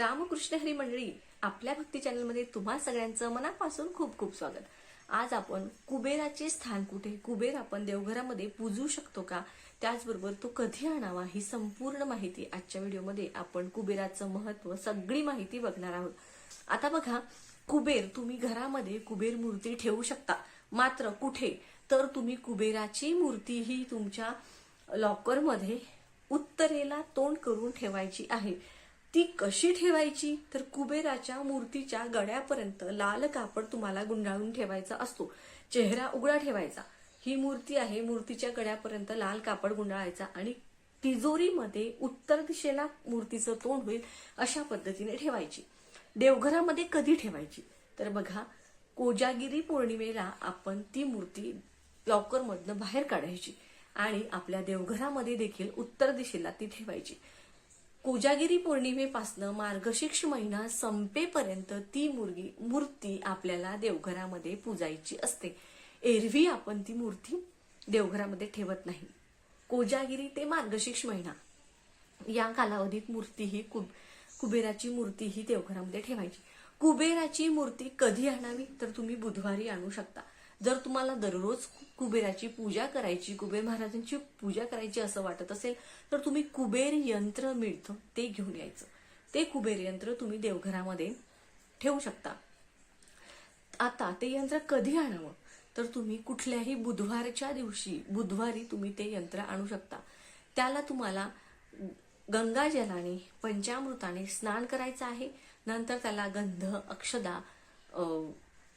रामकृष्ण हरी मंडळी आपल्या भक्ती चॅनलमध्ये तुम्हा सगळ्यांचं मनापासून खूप खूप स्वागत. आज आपण कुबेराचे स्थान कुठे? कुबेर आपण देवघरामध्ये पूजू शकतो का? त्याचबरोबर तो कधी आणावा ही संपूर्ण माहिती आजच्या व्हिडिओमध्ये आपण कुबेराचं महत्त्व सगळी माहिती बघणार आहोत. आता बघा कुबेर तुम्ही घरामध्ये कुबेर मूर्ती ठेवू शकता. मात्र कुठे? तर तुम्ही कुबेराची मूर्ती ही तुमच्या लॉकरमध्ये उत्तरेला तोंड करून ठेवायची आहे. ती कशी ठेवायची? तर कुबेराच्या मूर्तीच्या गळ्यापर्यंत लाल कापड तुम्हाला गुंडाळून ठेवायचा असतो. चेहरा उघडा ठेवायचा. ही मूर्ती आहे मूर्तीच्या गळ्यापर्यंत लाल कापड गुंडाळायचा आणि तिजोरीमध्ये उत्तर दिशेला मूर्तीचं तोंड होईल अशा पद्धतीने ठेवायची. देवघरामध्ये कधी ठेवायची? तर बघा कोजागिरी पौर्णिमेला आपण ती मूर्ती लॉकरमधनं बाहेर काढायची आणि आपल्या देवघरामध्ये देखील उत्तर दिशेला ती ठेवायची. कोजागिरी पौर्णिमेपासनं मार्गशीर्ष महिना संपेपर्यंत ती मुर्गी मूर्ती आपल्याला देवघरामध्ये पूजायची असते. एरवी आपण ती मूर्ती देवघरामध्ये ठेवत नाही. कोजागिरी ते मार्गशीर्ष महिना. या कालावधीत मूर्ती ही कुब कुबेराची मूर्ती ही देवघरामध्ये ठेवायची. कुबेराची मूर्ती कधी आणावी? तर तुम्ही बुधवारी आणू शकता. जर तुम्हाला दररोज कुबेराची पूजा करायची कुबेर महाराजांची पूजा करायची असं वाटत असेल तर तुम्ही कुबेर यंत्र मिळतं ते घेऊन यायचं. ते कुबेर यंत्र तुम्ही देवघरामध्ये ठेवू शकता. आता ते यंत्र कधी आणावं? तर तुम्ही कुठल्याही बुधवारच्या दिवशी बुधवारी तुम्ही ते यंत्र आणू शकता. त्याला तुम्हाला गंगाजलाने पंचामृताने स्नान करायचं आहे. नंतर त्याला गंध अक्षदा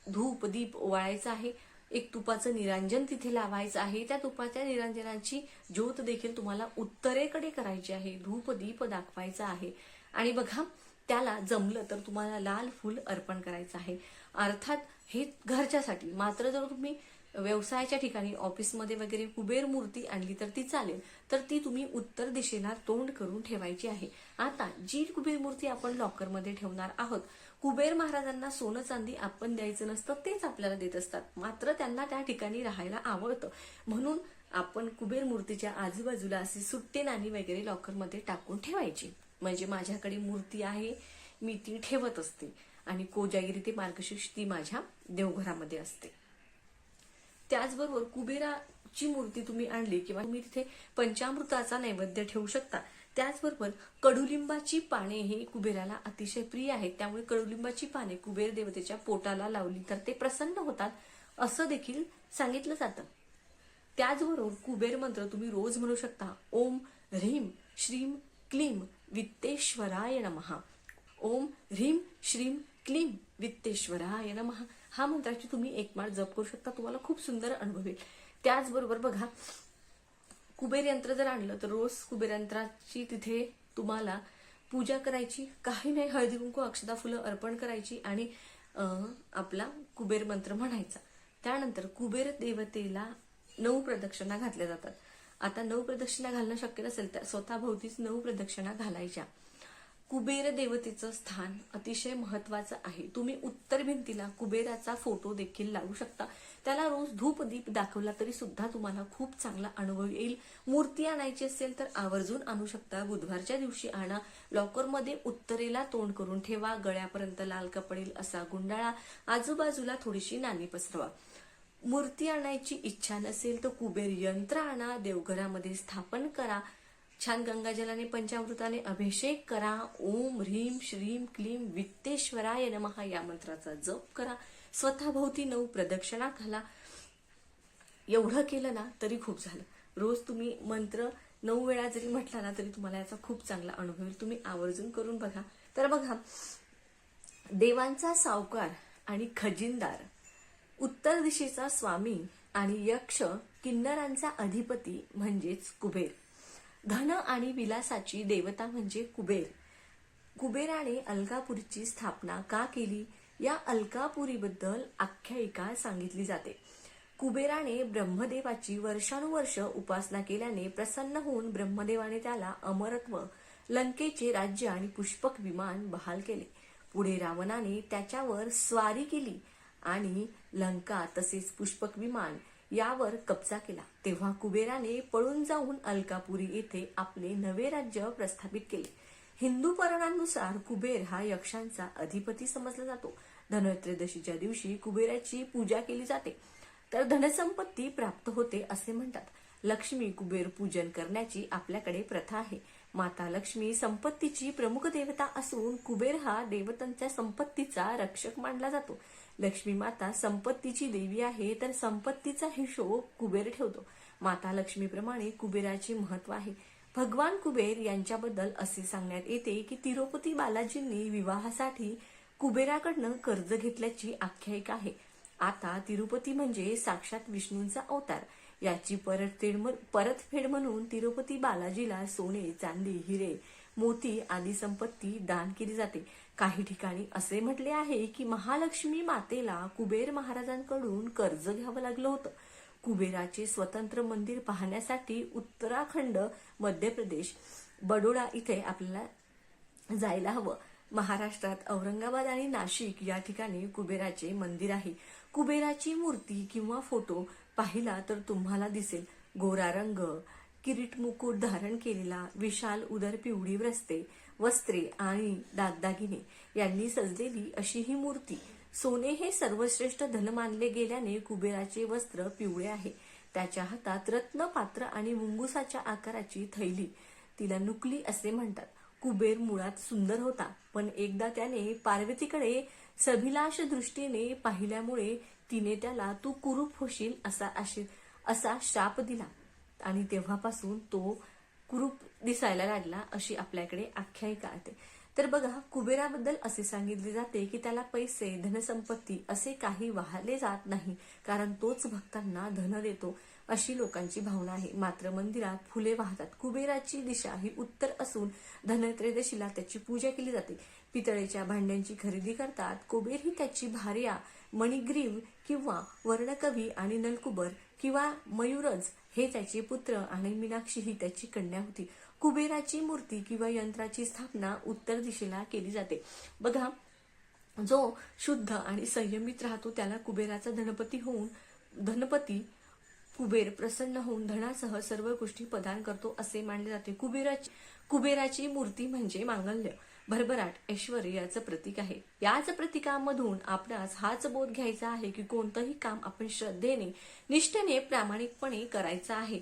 धूप दीप वाळायचं आहे. एक तुपाचं निरांजन तिथे लावायचं आहे. त्या तुपाच्या निरांजनाची ज्योत देखील तुम्हाला उत्तरेकडे करायची आहे. धूप दीप दाखवायचा आहे. आणि बघा त्याला जमलं तर तुम्हाला लाल फूल अर्पण करायचं आहे. अर्थात हे घरच्यासाठी. मात्र जर तुम्ही व्यवसायाच्या ठिकाणी ऑफिसमध्ये वगैरे कुबेर मूर्ती आणली तर ती चालेल. तर ती तुम्ही उत्तर दिशेला तोंड करून ठेवायची आहे. आता जी कुबेर मूर्ती आपण लॉकरमध्ये ठेवणार आहोत कुबेर महाराजांना सोनं चांदी आपण द्यायचं नसतं तेच आपल्याला देत असतात. मात्र त्यांना त्या ठिकाणी राहायला आवडतं. म्हणून आपण कुबेर मूर्तीच्या आजूबाजूला अशी सुट्टे नाणी वगैरे लॉकरमध्ये टाकून ठेवायची. म्हणजे माझ्याकडे मूर्ती आहे मी ती ठेवत असते. आणि कोजागिरी ते मार्गशीर्ष ती माझ्या देवघरामध्ये असते. त्याचबरोबर कुबेराची मूर्ती तुम्ही आणली किंवा तुम्ही तिथे पंचामृताचा नैवेद्य ठेवू शकता. त्याचबरोबर कडुलिंबाची पाने ही कुबेराला अतिशय प्रिय आहेत. त्यामुळे कडुलिंबाची पाने कुबेर देवतेच्या पोटाला लावली तर ते प्रसन्न होतात असं देखील सांगितलं जातं. त्याचबरोबर कुबेर मंत्र तुम्ही रोज म्हणू शकता ओम ह्रीम श्रीम क्लीम वित्तेश्वराय नमहा ओम ह्रीम श्रीम क्लीम वित्तेश्वराय नमहा हा मंत्राची तुम्ही एक माळ जप करू शकता तुम्हाला खूप सुंदर अनुभव येईल. त्याचबरोबर बघा कुबेर यंत्र जर आणलं तर रोज कुबेर यंत्राची तिथे तुम्हाला पूजा करायची काही नाही हळदी कुंकू अक्षदा फुलं अर्पण करायची आणि आपला कुबेर मंत्र म्हणायचा. त्यानंतर कुबेर देवतेला नऊ प्रदक्षिणा घातल्या जातात. आता नऊ प्रदक्षिणा घालणं शक्य नसेल तर स्वतःभोवतीच नऊ प्रदक्षिणा घालायच्या. कुबेर देवतेचं स्थान अतिशय महत्वाचं आहे. तुम्ही उत्तर भिंतीला कुबेराचा फोटो देखील लावू शकता. त्याला रोज धूप दीप दाखवला तरी सुद्धा तुम्हाला खूप चांगला अनुभव येईल. मूर्ती आणायची असेल तर आवर्जून आणू शकता. बुधवारच्या दिवशी आणा. लॉकरमध्ये उत्तरेला तोंड करून ठेवा. गळ्यापर्यंत लाल कपडेल असा गुंडाळा. आजूबाजूला थोडीशी नाणी पसरवा. मूर्ती आणायची इच्छा नसेल तर कुबेर यंत्र आणा. देवघरामध्ये स्थापन करा. छान गंगाजलाने पंचामृताने अभिषेक करा. ओम ह्रीम श्रीम क्लीम वित्तेश्वराय नमहा या मंत्राचा जप करा. स्वतःभोवती नऊ प्रदक्षिणा घाला. एवढं केलं ना तरी खूप झालं. रोज तुम्ही मंत्र नऊ वेळा जरी म्हटला ना तरी तुम्हाला याचा खूप चांगला अनुभव येईल. तुम्ही आवर्जून करून बघा. तर बघा देवांचा सावकार आणि खजिनदार उत्तर दिशेचा स्वामी आणि यक्ष किन्नरांचा अधिपती म्हणजेच कुबेर. धन आणि विलासाची देवता म्हणजे कुबेर. कुबेराने अलकापुरीची स्थापना का केली? या अलकापुरीबद्दल आख्यायिका सांगितली जाते. कुबेराने ब्रह्मदेवाची वर्षानुवर्ष उपासना केल्याने प्रसन्न होऊन ब्रह्मदेवाने त्याला अमरत्व लंकेचे राज्य आणि पुष्पक विमान बहाल केले. पुढे रावणाने त्याच्यावर स्वारी केली आणि लंका तसेच पुष्पक विमान यावर कब्जा केला. तेव्हा कुबेराने पळून जाऊन अलकापुरी येथे आपले नवे राज्य प्रस्थापित केले. हिंदू पुराणांनुसार कुबेर हा यक्षांचा अधिपती समजला जातो. धनत्रयोदशीच्या दिवशी कुबेराची पूजा केली जाते. तर धनसंपत्ती प्राप्त होते असे म्हणतात. लक्ष्मी कुबेर पूजन करण्याची आपल्याकडे प्रथा आहे. माता लक्ष्मी संपत्तीची प्रमुख देवता असून कुबेर हा देवतांच्या संपत्तीचा रक्षक मानला जातो. लक्ष्मी माता संपत्तीची देवी आहे तर संपत्तीचा हिशोब कुबेर ठेवतो. माता लक्ष्मीप्रमाणे कुबेराचे महत्त्व आहे. भगवान कुबेर यांच्याबद्दल असे सांगण्यात येते की तिरुपती बालाजींनी विवाहासाठी कुबेराकडनं कर्ज घेतल्याची आख्यायिका आहे. आता तिरुपती म्हणजे साक्षात विष्णूंचा अवतार. याची परतफेड परतफेड म्हणून तिरुपती बालाजीला सोने चांदी हिरे मोती आदी संपत्ती दान केली जाते. काही ठिकाणी असे म्हटले आहे की महालक्ष्मी मातेला कुबेर महाराजांकडून कर्ज घ्यावं लागलं होतं. कुबेराचे स्वतंत्र मंदिर पाहण्यासाठी उत्तराखंड मध्य प्रदेश बडोडा इथे आपल्याला जायला हवं. महाराष्ट्रात औरंगाबाद आणि नाशिक या ठिकाणी कुबेराचे मंदिर आहे. कुबेराची मूर्ती किंवा फोटो पाहिला तर तुम्हाला दिसेल. गोरा रंग किरीट मुकुट धारण केलेला विशाल उदर पिवळी रस्ते वस्त्रे आणि दागदागिने यांनी सजलेली अशी ही मूर्ती. सोने हे सर्वश्रेष्ठ धन मानले गेल्याने कुबेराचे वस्त्र पिवळे आहे. त्याच्या हातात रत्न पात्र आणि मुंगुसाच्या आकाराची थैली. तिला नुकली असे म्हणतात. कुबेर मुळात सुंदर होता पण एकदा त्याने पार्वतीकडे सभिलाष दृष्टीने पाहिल्यामुळे तिने त्याला तू कुरूप होशील असा असा शाप दिला. आणि तेव्हापासून तो कुरूप दिसायला लागला अशी आपल्याकडे आख्यायिका आहे तर बघा कुबेराबद्दल असे सांगितले जाते की त्याला पैसे धनसंपत्ती असे काही वाहले जात नाही कारण तोच भक्तांना धन देतो अशी लोकांची भावना आहे. मात्र मंदिरात फुले वाहतात. कुबेराची दिशा ही उत्तर असून धनत्रयोदशीला त्याची पूजा केली जाते. पितळेच्या भांड्यांची खरेदी करतात. कुबेर ही त्याची भार्या मणिग्रीव किंवा वर्णकवी आणि नलकुबर किंवा मयूरज हे त्याचे पुत्र आणि मीनाक्षी ही त्याची कन्या होती. कुबेराची मूर्ती किंवा यंत्राची स्थापना उत्तर दिशेला केली जाते. बघा जो शुद्ध आणि संयमित राहतो त्याला कुबेराचा धनपती होऊन धनपती कुबेर प्रसन्न होऊन धनासह सर्व गोष्टी प्रदान करतो असे मानले जाते. कुबेराची कुबेराची मूर्ती म्हणजे मांगल्य. भरभराट ऐश्वर्याचं प्रतीक आहे. याच प्रतीकामधून आपणास हाच बोध घ्यायचा आहे की कोणतंही काम आपण श्रद्धेने निष्ठेने प्रामाणिकपणे करायचं आहे.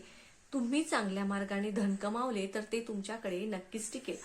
तुम्ही चांगल्या मार्गाने धन कमावले तर ते तुमच्याकडे नक्कीच टिकेल.